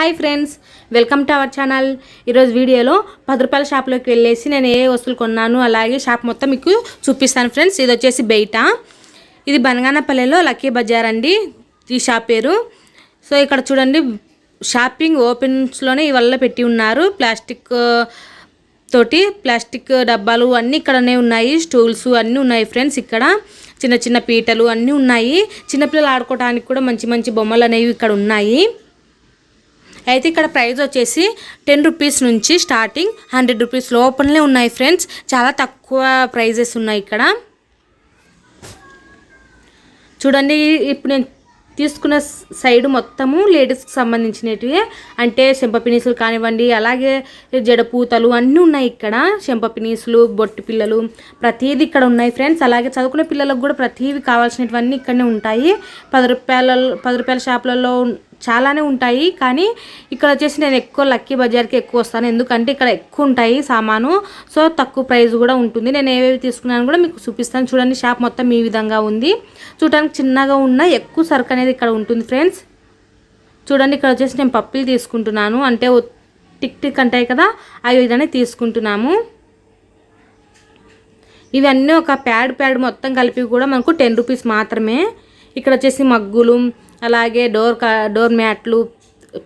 Hi friends welcome to our channel ఈరోజు వీడియోలో పది రూపాయల షాప్లోకి వెళ్ళేసి నేను ఏ వస్తువులు కొన్నాను అలాగే షాప్ మొత్తం మీకు చూపిస్తాను ఫ్రెండ్స్ ఇది వచ్చేసి బయట ఇది బనగానపల్లెలో లక్కీ బజార్ అండి. ఈ షాప్ పేరు. సో ఇక్కడ చూడండి షాపింగ్ ఓపెన్స్లోనే ఇవల్ల పెట్టి ఉన్నారు. ప్లాస్టిక్ uh, తోటి ప్లాస్టిక్ డబ్బాలు అన్నీ ఇక్కడనే ఉన్నాయి. స్టూల్స్ అన్నీ ఉన్నాయి ఫ్రెండ్స్ ఇక్కడ. చిన్న చిన్న పీటలు అన్నీ ఉన్నాయి. చిన్నపిల్లలు ఆడుకోవడానికి కూడా మంచి మంచి బొమ్మలు అనేవి ఇక్కడ ఉన్నాయి. అయితే ఇక్కడ ప్రైస్ వచ్చేసి టెన్ రూపీస్ నుంచి స్టార్టింగ్ హండ్రెడ్ రూపీస్ లోపలనే ఉన్నాయి ఫ్రెండ్స్. చాలా తక్కువ ప్రైజెస్ ఉన్నాయి ఇక్కడ. చూడండి ఇప్పుడు నేను తీసుకున్న సైడ్ మొత్తము లేడీస్కి సంబంధించినవి అంటే చెంపపినీసులు కానివ్వండి అలాగే జడపూతలు అన్నీ ఉన్నాయి ఇక్కడ. చెంపపినీసులు బొట్టు పిల్లలు ప్రతిదీ ఇక్కడ ఉన్నాయి ఫ్రెండ్స్. అలాగే చదువుకునే పిల్లలకు కూడా ప్రతివి కావాల్సినవన్నీ ఇక్కడనే ఉంటాయి. పది రూపాయల పది రూపాయల షాపులలో చాలానే ఉంటాయి కానీ ఇక్కడ వచ్చేసి నేను ఎక్కువ లక్కీ బజార్కి ఎక్కువ వస్తాను. ఎందుకంటే ఇక్కడ ఎక్కువ ఉంటాయి సామాను. సో తక్కువ ప్రైస్ కూడా ఉంటుంది. నేను ఏవేవి తీసుకున్నాను కూడా మీకు చూపిస్తాను. చూడండి షాప్ మొత్తం ఈ విధంగా ఉంది. చూడడానికి చిన్నగా ఉన్న ఎక్కువ సరుకు అనేది ఇక్కడ ఉంటుంది ఫ్రెండ్స్. చూడండి ఇక్కడ వచ్చేసి నేను పప్పులు తీసుకుంటున్నాను. అంటే టిక్ టిక్ అంటాయి కదా అవి విధంగా తీసుకుంటున్నాము. ఇవన్నీ ఒక ప్యాడ్ ప్యాడ్ మొత్తం కలిపి కూడా మనకు టెన్ రూపీస్ మాత్రమే. ఇక్కడ వచ్చేసి మగ్గులు అలాగే డోర్ కా డోర్ మ్యాట్లు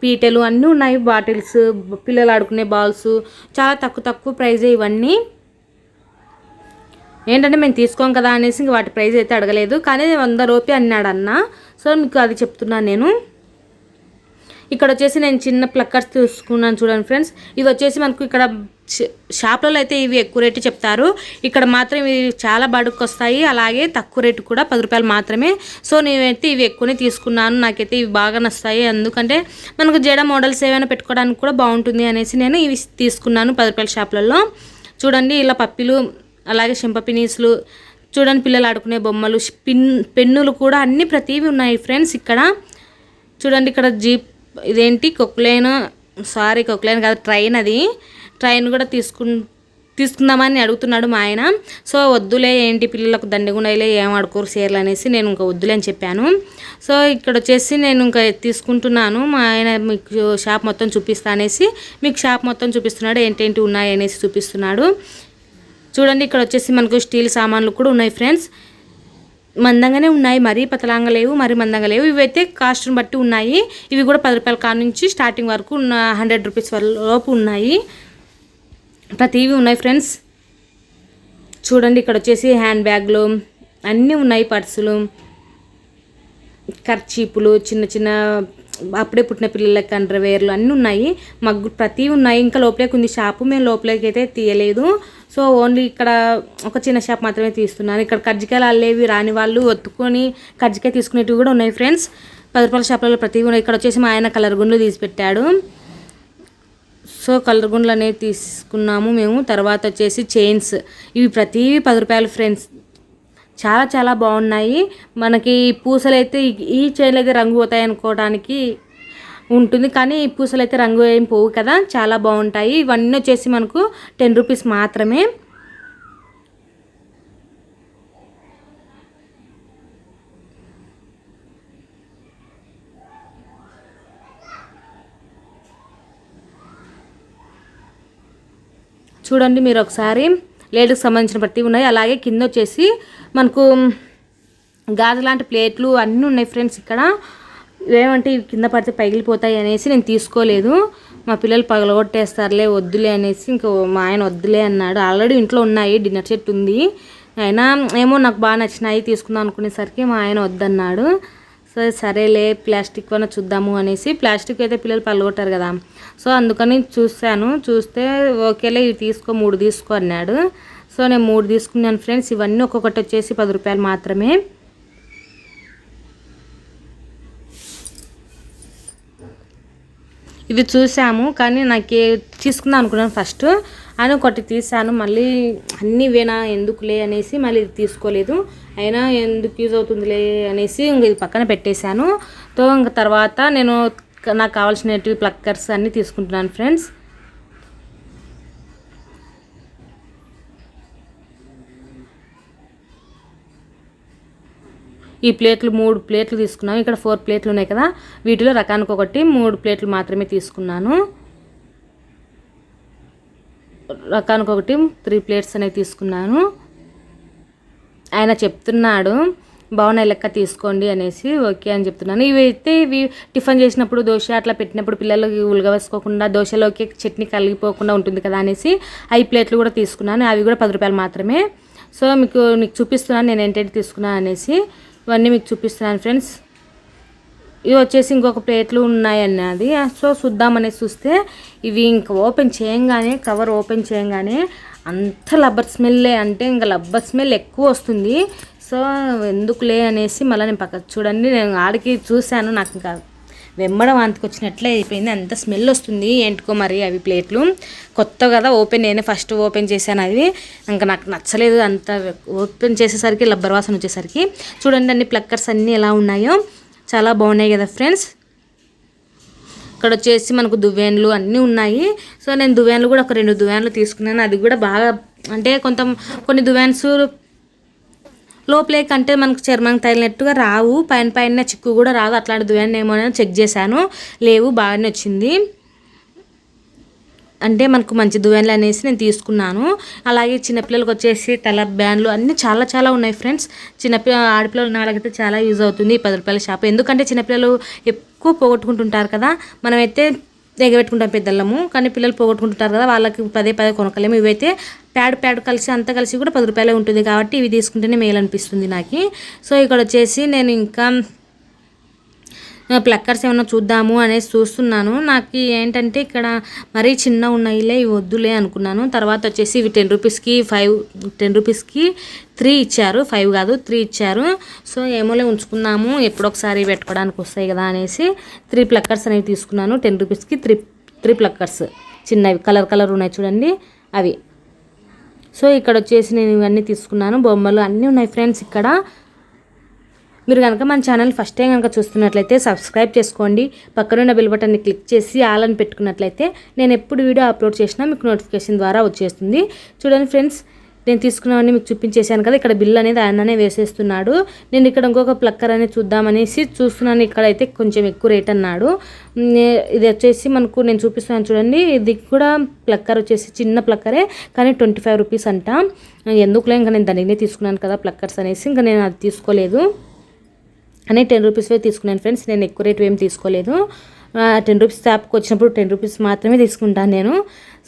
పీటెలు అన్నీ ఉన్నాయి బాటిల్స్ పిల్లలు ఆడుకునే బాల్స్ చాలా తక్కువ తక్కువ ప్రైజే ఇవన్నీ. ఏంటంటే మేము తీసుకోం కదా అనేసి ఇంక వాటి ప్రైజ్ అయితే అడగలేదు కానీ వంద రూపాయ అన్నాడు అన్న సో మీకు అది చెప్తున్నాను నేను. ఇక్కడ వచ్చేసి నేను చిన్న ప్లక్కర్స్ తీసుకున్నాను చూడండి ఫ్రెండ్స్. ఇవి వచ్చేసి మనకు ఇక్కడ షాప్లలో అయితే ఇవి ఎక్కువ రేటు చెప్తారు. ఇక్కడ మాత్రం ఇవి చాలా బడుకు వస్తాయి అలాగే తక్కువ రేటు కూడా పది రూపాయలు మాత్రమే. సో నేనైతే ఇవి ఎక్కువనే తీసుకున్నాను. నాకైతే ఇవి బాగా నస్తాయి ఎందుకంటే మనకు జడ మోడల్స్ ఏమైనా పెట్టుకోవడానికి కూడా బాగుంటుంది అనేసి నేను ఇవి తీసుకున్నాను పది రూపాయల షాప్లలో. చూడండి ఇలా పప్పిలు అలాగే చెంపపినీసులు చూడండి పిల్లలు ఆడుకునే బొమ్మలు పిన్ పెన్నులు కూడా అన్ని ప్రతివి ఉన్నాయి ఫ్రెండ్స్ ఇక్కడ. చూడండి ఇక్కడ జీప్ ఇదేంటి కొక్లైన్? సారీ కొక్లైన్ కాదు ట్రైన్ అది. ట్రైన్ కూడా తీసుకు తీసుకుందామని అడుగుతున్నాడు మా ఆయన. సో వద్దులే ఏంటి పిల్లలకు దండిగుండలే ఏం ఆడుకోరు చీరలు అనేసి నేను ఇంకా వద్దులే అని చెప్పాను. సో ఇక్కడ వచ్చేసి నేను ఇంకా తీసుకుంటున్నాను. మా ఆయన మీకు షాప్ మొత్తం చూపిస్తా అనేసి మీకు షాప్ మొత్తం చూపిస్తున్నాడు. ఏంటేంటి ఉన్నాయి అనేసి చూపిస్తున్నాడు. చూడండి ఇక్కడ వచ్చేసి మనకు స్టీల్ సామాన్లు కూడా ఉన్నాయి ఫ్రెండ్స్. మందంగానే ఉన్నాయి. మరీ పతలాంగా లేవు మరీ మందంగా లేవు. ఇవైతే కాస్ట్ని బట్టి ఉన్నాయి. ఇవి కూడా పది రూపాయల కాడ నుంచి స్టార్టింగ్ వరకు ఉన్న హండ్రెడ్ రూపీస్ లోపు ఉన్నాయి. ప్రతివి ఉన్నాయి ఫ్రెండ్స్. చూడండి ఇక్కడ వచ్చేసి హ్యాండ్ బ్యాగ్లు అన్నీ ఉన్నాయి పర్సులు. ఖర్చీపులు చిన్న చిన్న అప్పుడే పుట్టిన పిల్లలకి అండర్వేర్లు అన్నీ ఉన్నాయి. మగ్గు ప్రతి ఉన్నాయి. ఇంకా లోపలికి ఉంది షాపు. మేము లోపలికి అయితే తీయలేదు. సో ఓన్లీ ఇక్కడ ఒక చిన్న షాప్ మాత్రమే తీస్తున్నాను. ఇక్కడ కజ్జికాయలు అల్లేవి రాని వాళ్ళు ఒత్తుకొని కజ్జికాయ తీసుకునేటివి కూడా ఉన్నాయి ఫ్రెండ్స్. పది రూపాయల షాపులలో ప్రతి ఉన్నాయి. ఇక్కడ వచ్చేసి మా ఆయన కలర్ గుండ్లు తీసి పెట్టాడు. సో కలర్ గుండ్లు అనేవి తీసుకున్నాము మేము. తర్వాత వచ్చేసి చైన్స్. ఇవి ప్రతివి పది రూపాయలు ఫ్రెండ్స్. చాలా చాలా బాగున్నాయి. మనకి పూసలు అయితే ఈ- ఈ చైన్లు అయితే రంగు పోతాయి అనుకోవడానికి ఉంటుంది. కానీ ఈ పూసలు అయితే రంగు ఏం పోవు కదా చాలా బాగుంటాయి. ఇవన్నీ వచ్చేసి మనకు టెన్ రూపీస్ మాత్రమే. చూడండి మీరు ఒకసారి లేడీకి సంబంధించిన ప్రతి ఉన్నాయి. అలాగే కింద వచ్చేసి మనకు గాజు లాంటి ప్లేట్లు అన్నీ ఉన్నాయి ఫ్రెండ్స్ ఇక్కడ. ఏమంటే ఇవి కింద పడితే పగిలిపోతాయి అనేసి నేను తీసుకోలేదు. మా పిల్లలు పగలగొట్టేస్తారులే వద్దులే అనేసి ఇంకో మా ఆయన వద్దులే అన్నాడు. ఆల్రెడీ ఇంట్లో ఉన్నాయి డిన్నర్ సెట్ ఉంది. అయినా ఏమో నాకు బాగా నచ్చినాయి తీసుకుందాం అనుకునేసరికి మా ఆయన వద్దన్నాడు. సో సరేలే ప్లాస్టిక్ కొన చూద్దాము అనేసి ప్లాస్టిక్ అయితే పిల్లలు పగలగొట్టారు కదా. సో అందుకని చూశాను. చూస్తే ఓకేలే ఇవి తీసుకో మూడు తీసుకో అన్నాడు. సో నేను మూడు తీసుకున్నాను ఫ్రెండ్స్. ఇవన్నీ ఒక్కొక్కటి వచ్చేసి పది రూపాయలు మాత్రమే. ఇవి చూసాము కానీ నాకు తీసుకుందాం అనుకున్నాను ఫస్ట్ అని ఒకటి తీసాను మళ్ళీ అన్నీ వేనా ఎందుకులే అనేసి మళ్ళీ ఇది తీసుకోలేదు. అయినా ఎందుకు యూజ్ అవుతుందిలే అనేసి ఇంక ఇది పక్కన పెట్టేశాను. తో ఇంక తర్వాత నేను నాకు కావాల్సినవి ప్లక్కర్స్ అన్నీ తీసుకుంటున్నాను ఫ్రెండ్స్ ఈ ప్లేట్లు మూడు ప్లేట్లు తీసుకున్నాను ఇక్కడ ఫోర్ ప్లేట్లు ఉన్నాయి కదా. వీటిలో రకానికి ఒకటి మూడు ప్లేట్లు మాత్రమే తీసుకున్నాను. రకానికి ఒకటి త్రీ ప్లేట్స్ అనేవి తీసుకున్నాను. ఆయన చెప్తున్నాడు బాగున్నాయి లెక్క తీసుకోండి అనేసి ఓకే అని చెప్తున్నాను. ఇవి అయితే ఇవి టిఫిన్ చేసినప్పుడు దోశ అట్లా పెట్టినప్పుడు పిల్లలు ఉలగ వేసుకోకుండా దోశలోకి చట్నీ కలిగిపోకుండా ఉంటుంది కదా అనేసి ఐదు ప్లేట్లు కూడా తీసుకున్నాను. అవి కూడా పది రూపాయలు మాత్రమే. సో మీకు మీకు చూపిస్తున్నాను నేను ఏంటంటే తీసుకున్నాను అనేసి. ఇవన్నీ మీకు చూపిస్తున్నాను ఫ్రెండ్స్. ఇవి వచ్చేసి ఇంకొక ప్లేట్లు ఉన్నాయన్నది. సో చూద్దామనేసి చూస్తే ఇవి ఇంకా ఓపెన్ చేయంగానే కవర్ ఓపెన్ చేయంగానే అంత లబ్బర్ స్మెల్లే అంటే ఇంకా లబ్బర్ స్మెల్ ఎక్కువ వస్తుంది. సో ఎందుకులే అనేసి మళ్ళీ నేను పక్క చూడండి నేను ఆడికి చూశాను నాకు ఇంకా వెమ్మడం అంతకు వచ్చినట్లే అయిపోయింది. అంత స్మెల్ వస్తుంది ఏంటికో మరి అవి ప్లేట్లు. కొత్త కదా ఓపెన్ నేనే ఫస్ట్ ఓపెన్ చేశాను అవి. ఇంకా నాకు నచ్చలేదు అంత ఓపెన్ చేసేసరికి లబ్బర్ వాసన వచ్చేసరికి. చూడండి అన్ని ప్లక్కర్స్ అన్నీ ఎలా ఉన్నాయో. చాలా బాగున్నాయి కదా ఫ్రెండ్స్. ఇక్కడ వచ్చేసి మనకు దువ్వెన్లు అన్నీ ఉన్నాయి. సో నేను దువ్వెన్లు కూడా ఒక రెండు దువ్వెన్లు తీసుకున్నాను. అది కూడా బాగా అంటే కొంత కొన్ని దువ్వెన్స్ లోపలే కంటే మనకు చర్మం తగిలినట్టుగా రావు. పైన పైన చిక్కు కూడా రాదు అట్లాంటి దువ్వెన్ ఏమో చెక్ చేశాను. లేవు బాగానే వచ్చింది. అంటే మనకు మంచి దువ్వెనలు అనేసి నేను తీసుకున్నాను. అలాగే చిన్నపిల్లలకు వచ్చేసి తల బ్యాన్లు అన్నీ చాలా చాలా ఉన్నాయి ఫ్రెండ్స్. చిన్నపిల్ల ఆడపిల్లలు ఉన్న వాళ్ళకైతే చాలా యూజ్ అవుతుంది ఈ పది రూపాయల షాప్. ఎందుకంటే చిన్నపిల్లలు ఎక్కువ పోగొట్టుకుంటుంటారు కదా మనమైతే ఎగబెట్టుకుంటాం పెద్దలము. కానీ పిల్లలు పోగొట్టుకుంటుంటారు కదా వాళ్ళకి పదే పదే కొనకలేము ఇవైతే ప్యాడ్ ప్యాడ్ కలిసి అంతా కలిసి కూడా పది రూపాయలే ఉంటుంది కాబట్టి ఇవి తీసుకుంటేనే మేలు అనిపిస్తుంది నాకు. సో ఇక్కడ వచ్చేసి నేను ఇంకా ప్లక్కర్స్ ఏమైనా చూద్దాము అనేసి చూస్తున్నాను. నాకు ఏంటంటే ఇక్కడ మరీ చిన్న ఉన్నాయిలే ఇవి వద్దులే అనుకున్నాను. తర్వాత వచ్చేసి ఇవి టెన్ రూపీస్కి ఫైవ్ టెన్ రూపీస్కి త్రీ ఇచ్చారు. ఫైవ్ కాదు త్రీ ఇచ్చారు. సో ఏమోలే ఉంచుకుందాము ఎప్పుడొకసారి పెట్టుకోవడానికి వస్తాయి కదా అనేసి త్రీ ప్లక్కర్స్ అనేవి తీసుకున్నాను. టెన్ రూపీస్కి త్రీ త్రీ ప్లక్కర్స్. చిన్నవి కలర్ కలర్ ఉన్నాయి చూడండి అవి. సో ఇక్కడ వచ్చేసి నేను ఇవన్నీ తీసుకున్నాను. బొమ్మలు అన్నీ ఉన్నాయి ఫ్రెండ్స్ ఇక్కడ. మీరు కనుక మన ఛానల్ ఫస్ట్ టైం కనుక చూస్తున్నట్లయితే సబ్స్క్రైబ్ చేసుకోండి. పక్కనున్న బిల్ బటన్ని క్లిక్ చేసి ఆల్ అని పెట్టుకున్నట్లయితే నేను ఎప్పుడు వీడియో అప్లోడ్ చేసినా మీకు నోటిఫికేషన్ ద్వారా వచ్చేస్తుంది. చూడండి ఫ్రెండ్స్ నేను తీసుకున్నవన్నీ మీకు చూపించేశాను కదా ఇక్కడ బిల్ అనేది ఆయననే వేసేస్తున్నాడు. నేను ఇక్కడ ఇంకొక ప్లక్కర్ అనేది చూద్దామనేసి చూస్తున్నాను ఇక్కడ అయితే కొంచెం ఎక్కువ రేట్ అన్నాడు. ఇది వచ్చేసి మనకు నేను చూపిస్తున్నాను చూడండి ఇది కూడా ప్లక్కర్ వచ్చేసి చిన్న ప్లక్కరే కానీ ట్వంటీ ఫైవ్ రూపీస్ అంట. ఎందుకులే ఇంకా నేను దానినే తీసుకున్నాను కదా ప్లక్కర్స్ అనేసి ఇంకా నేను అది తీసుకోలేదు. అని టెన్ రూపీస్వే తీసుకున్నాను ఫ్రెండ్స్ నేను ఎక్కువ రేటు ఏం తీసుకోలేదు. టెన్ రూపీస్ యాప్కి వచ్చినప్పుడు టెన్ రూపీస్ మాత్రమే తీసుకుంటాను నేను.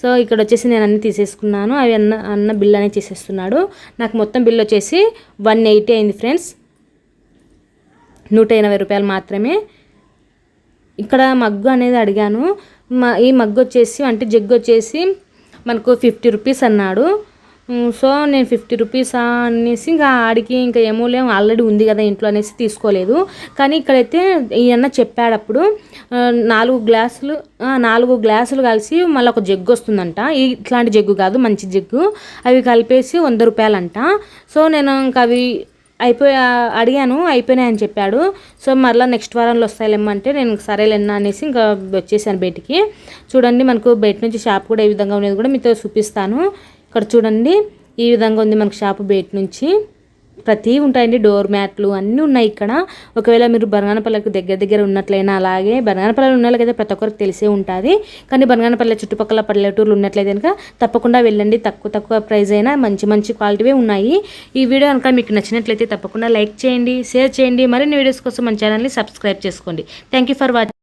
సో ఇక్కడ వచ్చేసి నేను అన్నీ తీసేసుకున్నాను. అవి అన్న అన్న బిల్ అనేది చేసేస్తున్నాడు. నాకు మొత్తం బిల్ వచ్చేసి వన్ ఎయిటీ అయింది ఫ్రెండ్స్ నూట ఎనభై రూపాయలు మాత్రమే. ఇక్కడ మగ్గు అనేది అడిగాను. ఈ మగ్గు వచ్చేసి అంటే జగ్గు వచ్చేసి మనకు ఫిఫ్టీ రూపీస్ అన్నాడు. సో నేను ఫిఫ్టీ రూపీస్ అనేసి ఇంకా ఆడికి ఇంకా ఏమోలేం ఆల్రెడీ ఉంది కదా ఇంట్లో అనేసి తీసుకోలేదు. కానీ ఇక్కడైతే ఈయన చెప్పాడప్పుడు నాలుగు గ్లాసులు నాలుగు గ్లాసులు కలిసి మళ్ళీ ఒక జగ్గు వస్తుందంట. ఇట్లాంటి జగ్గు కాదు మంచి జగ్గు. అవి కలిపేసి వంద రూపాయలంట. సో నేను ఇంకా అవి అయిపోయి అడిగాను అయిపోయినాయని చెప్పాడు. సో మరలా నెక్స్ట్ వారంలో వస్తాయిలేమంటే నేను సరేలేనా అనేసి ఇంకా వచ్చేసాను బయటికి. చూడండి మనకు బయట నుంచి షాప్ కూడా ఏ విధంగా ఉండేది కూడా మీతో చూపిస్తాను. ఇక్కడ చూడండి. ఈ విధంగా ఉంది మనకు షాపు బయట నుంచి. ప్రతి ఉంటాయండి డోర్ మ్యాట్లు అన్నీ ఉన్నాయి ఇక్కడ. ఒకవేళ మీరు బనగానపల్లెకు దగ్గర దగ్గర ఉన్నట్లయినా అలాగే బనగానపల్లెలు ఉన్న వాళ్ళకైతే ప్రతి ఒక్కరికి తెలిసే ఉంటుంది. కానీ బనగానపల్లె చుట్టుపక్కల పల్లెటూర్లు ఉన్నట్లయితే కనుక తప్పకుండా వెళ్ళండి. తక్కువ తక్కువ ప్రైస్ అయినా మంచి మంచి క్వాలిటీవే ఉన్నాయి. ఈ వీడియో కనుక మీకు నచ్చినట్లయితే తప్పకుండా లైక్ చేయండి షేర్ చేయండి. మరిన్ని వీడియోస్ కోసం మన ఛానల్ని సబ్స్క్రైబ్ చేసుకోండి. Thank for watching